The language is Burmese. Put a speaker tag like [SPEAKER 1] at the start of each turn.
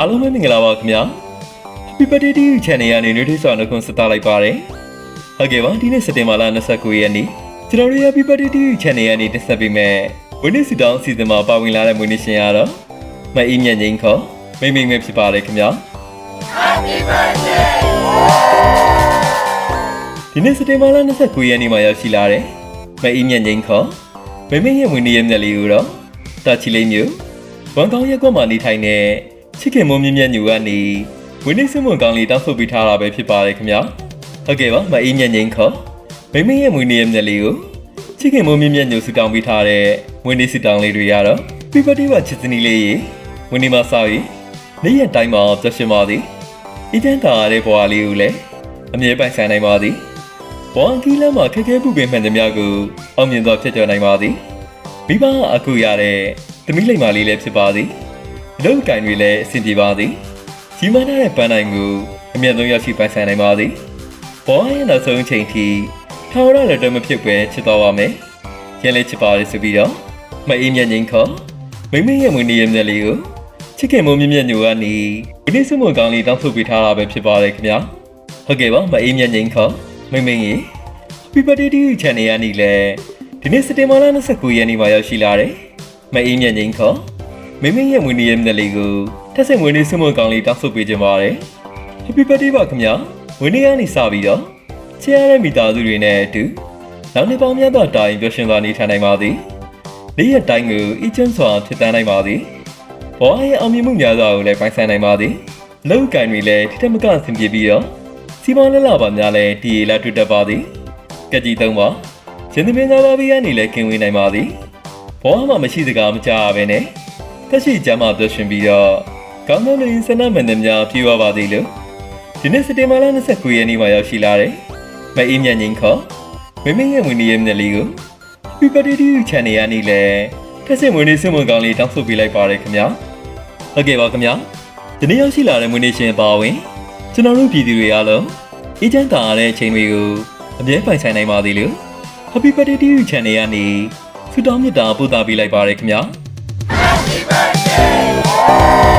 [SPEAKER 1] အားလုံးပဲမင်္ဂလာပါခင်ဗျာ Happy Birthday to you channel ကနေနေ့တစ်စွာနှုတ်ခွန်းဆက်သလိုက်ပါတယ်ဟုတ်ကဲ့ပါဒီနေ့စက်တင်ဘာလ29ရက်နေ့ကျွန်တော်တို့ Happy Birthday to you channel ကနေတက်ဆက်ပေးမယ်ဝင်းနေ့စီတောင်းအစီအစဉ်မှာပါဝင်လာတဲ့မွေးနေ့ရှင်ရတော့မအေးမြတ်ငိမ့်ခေါ်မိမ့်မိမ့်ပဲဖြစ်ပါတယ်ခင်ဗျာဒီနေ့စက်တင်ဘာလ29ရက်နေ့မှာရောက်ရှိလာတယ်။မအေးမြတ်ငိမ့်ခေါ်မမေရဲ့ဝင်နေရမြက်လေးကိုတော့တာချီလေးမျိုးဝန်ကောင်းရက်ကွက်မှာနေထိုင်တဲ့ ချစ်ခင်မုံမြင့်မြတ်ညူကနေဝင်နေစမွန်ကောင်းလေးတောင်းဆိုပေးထားတာပဲဖြစ်ပါတယ်ခင်ဗျာ။ဟုတ်ကဲ့ပါမအေးမြတ်ငိမ့်ခေါ်မမေရဲ့ဝင်နေရမြက်လေးကိုချစ်ခင်မုံမြင့်မြတ်ညူစတောင်းပေးထားတဲ့ဝင်နေစတောင်းလေးတွေရတော့ပြပတိပါချစ်စနီလေးရေဝင်နေမှာစောက်ရီနေ့ရက်တိုင်းမှာပျော်ရွှင်ပါသည်။အကျန်းတာရတဲ့ဘဝလေးကိုလည်းအမြဲပိုင်ဆိုင်နိုင်ပါသည်။ဘောင်ကီလမ်းမှာခက်ခဲပူပင်မှန်သမျှကိုအောင်မြင်စွာဖြစ်ကျော်နိုင်ပါသည်မိဘအခုရတဲ့သမီးလိမ္မာလေးလည်းဖြစ်ပါသည်အ လုပ်ကင်တွေလည်းအဆင်ပြေပါသည်ကြီးမားတဲ့ပန်းနိုင်ကိုအမြတ်ဆုံးရရှိပိုင်ဆိုင်နိုင်ပါသည်ဘောင်ရဲ့နောက်ဆုံးအချိန်ထိထောင်ရလည်းတော့မဖြစ်ပဲချစ်တော်ပါမယ်ရန်လည်းချစ်ပါလေဆိုပြီးတော့မအေးမြတ်ငိမ့်ခေါ်မိမရဲ့မွေးနေ့ရက်မြတ်လေးကိုချစ်ခင်မုံမြင့်မြတ်ညိုကနေဒီနေ့စမွန်ကောင်းလေးတောင်းဆိုပေးထားတာပဲဖြစ်ပါတယ်ခင်ဗျာဟုတ်ကဲ့ပါမအေးမြတ်ငိမ့်ခေါ်မိမကြီး Happy Birthday to you channel ရနေလဲဒီနေ့စက်တင်ဘာလ29ရက်နေ့မှာရောက်ရှိလာတယ်။မအေးမြတ်ငိမ့်ခေါ် မင်းမင်းရဲ့မွေးနေ့ရက်မြတ်လေးကိုတက်ဆက်မွေးနေ့စမွန်ကောင်းလေးတောင်းဆိုပေးခြင်းပါတယ်။ Happy Birthday ပါခင်ဗျာ။မွေးနေ့ကနေစပြီးတော့ချစ်ရတဲ့မိသားစုတွေနဲ့အတူနောက်နှစ်ပေါင်းများသောတာရင်ပျော်ရွှင်စွာနေထိုင်နိုင်ပါသည်။နေ့ရက်တိုင်းကိုအချင်းစွာဖြစ်တန်းနိုင်ပါသည်။ဘောရဲ့အောင်မြင်မှုများစွာကိုလည်းပိုင်ဆိုင်နိုင်ပါသည်။လောက်ကင်တွေလည်းထိထက်မကအဆင်ပြေပြီးတော့စီမံလက်လာပါများလည်းတည်ရလာတွေ့တတ်ပါသည်။ကက်ကြီးသုံးပါရှင်သမင်းသားပါဘီကနေလည်းကင်ဝေးနိုင်ပါသည်ဘောမှမရှိစကားမကြားရပဲနဲ့ တက်ရှိကြမှာပြောရှင်ပြီးတော့ကောင်းကောင်းလေးဆန္ဒမှန်သမျှပြေဝပါသေးလို့ဒီနေ့စက်တင်ဘာလ29ရက်နေ့မှာရောက်ရှိလာတယ်မအေးမြတ်ငင်းခေါ်မမင်းရဲ့ဝင်နေရဲ့မျက်လေးကို Happy Birthday to you channel ရနေလဲတက်စစ်ဝင်နေစမွန်ကောင်းလေးတောင်းဆိုပေးလိုက်ပါတယ်ခင်ဗျာဟုတ်ကဲ့ပါခင်ဗျာဒီနေ့ရောက်ရှိလာတဲ့ဝင်နေရှင်ပါဝင်ကျွန်တော်တို့ပြည်သူတွေအားလုံးအေးချမ်းသာရတဲ့အချိန်တွေကိုအမြဲပိုင်ဆိုင်နိုင်ပါသေးလို့ Happy Birthday to you channel ကနေဆုတောင်းမေတ္တာပို့သပေးလိုက်ပါရခင်ဗျာ
[SPEAKER 2] Happy birthday!